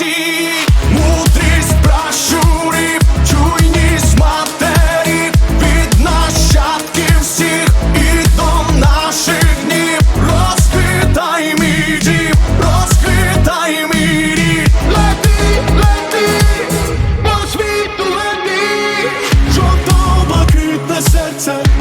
очі, мудрість пращурів, чуйність матері, від нащадків всіх і до наших днів. Розквітай мій дім, розквітай мій Лети, лети, по світу лети, жовто блакитне серце.